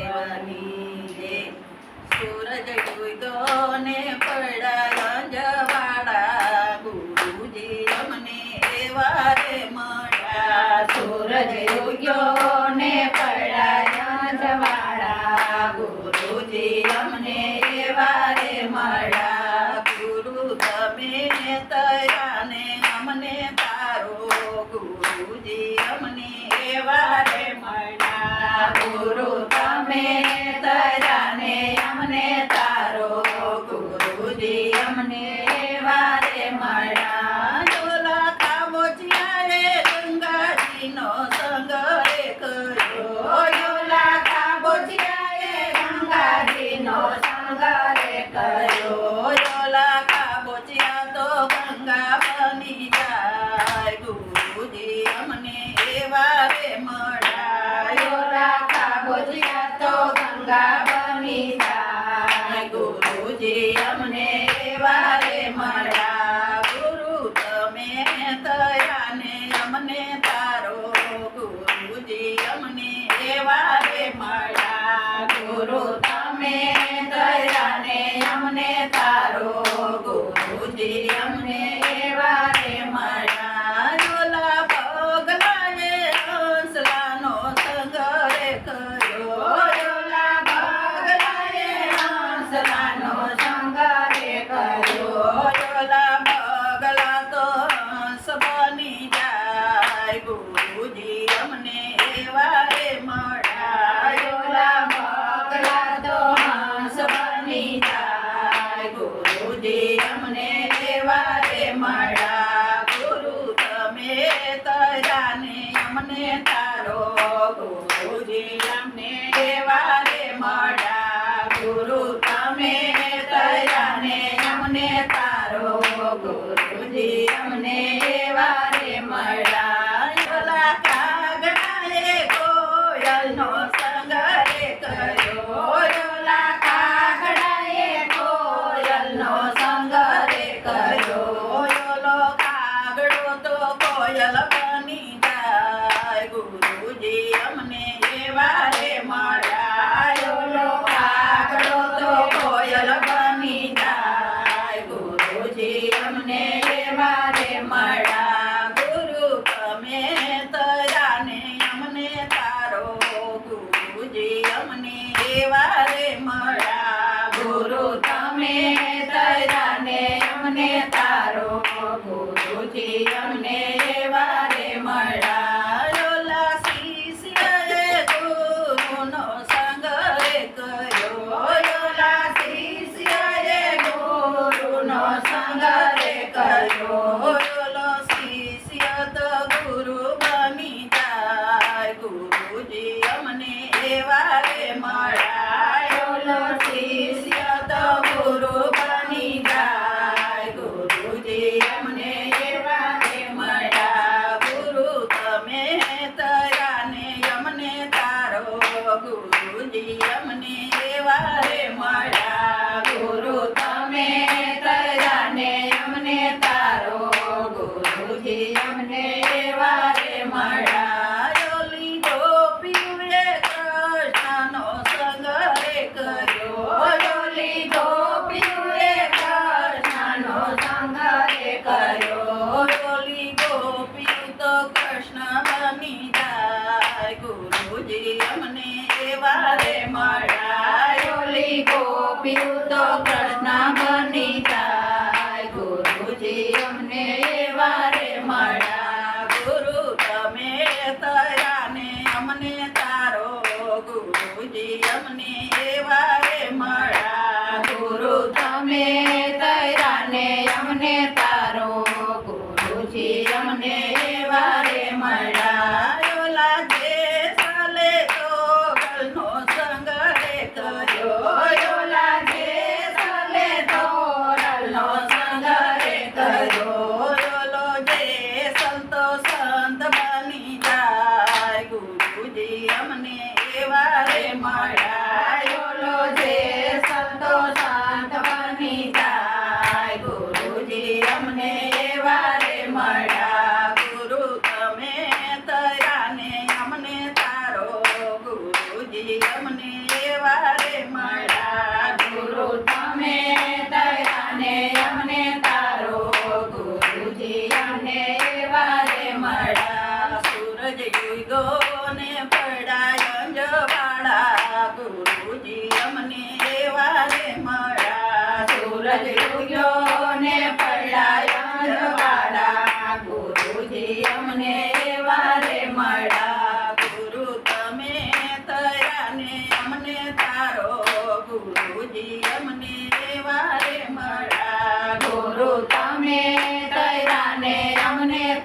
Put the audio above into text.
મહાદેવની સૂરજ ડૂબ્યો ને ગુરુજી અમને એવા રે મળ્યા. સૂરજ ઉગ્યો ને પડ્યા રંજવાડા ગુરુજી ગુરુ તમે તયાને તારો ગુરુજી અમને વારે મળ્યા જોલા કાબોચિયાએ ગંગાજીનો સંગ કર્યો. જોલા કાબોચિયાએ ગંગાજીનો સંગ કર્યો. જોલા કાબોચિયા તો ગંગા બની જાય. ગુરુજી અમને વારે અમને એવા રે મળાયોલા મગલા તો હંસ અમને એવા રે ગુરુ તમે તજાને અમને તારો. ગુરુજી અમને એવા રે ગુરુ તમે તજાને અમને તારો. ગુરુજી અમને સુધી અમને એવા રે મળાયો. લો તો કોયલ બની જાય ગુરુજી અમને એવા રે ગુરુ તમે તયાને અમને તારો. ગુરુજી અમને એવા રે ગુરુ તમે તયાને અમને પ્રિય મને એવા રે મારા va my અમને એવા રે મળ્યા. ગુરુ તમે ને અમને તારો. ગુરુજી અમને એવા રે મળ્યા. ગુરુ તમે ને અમને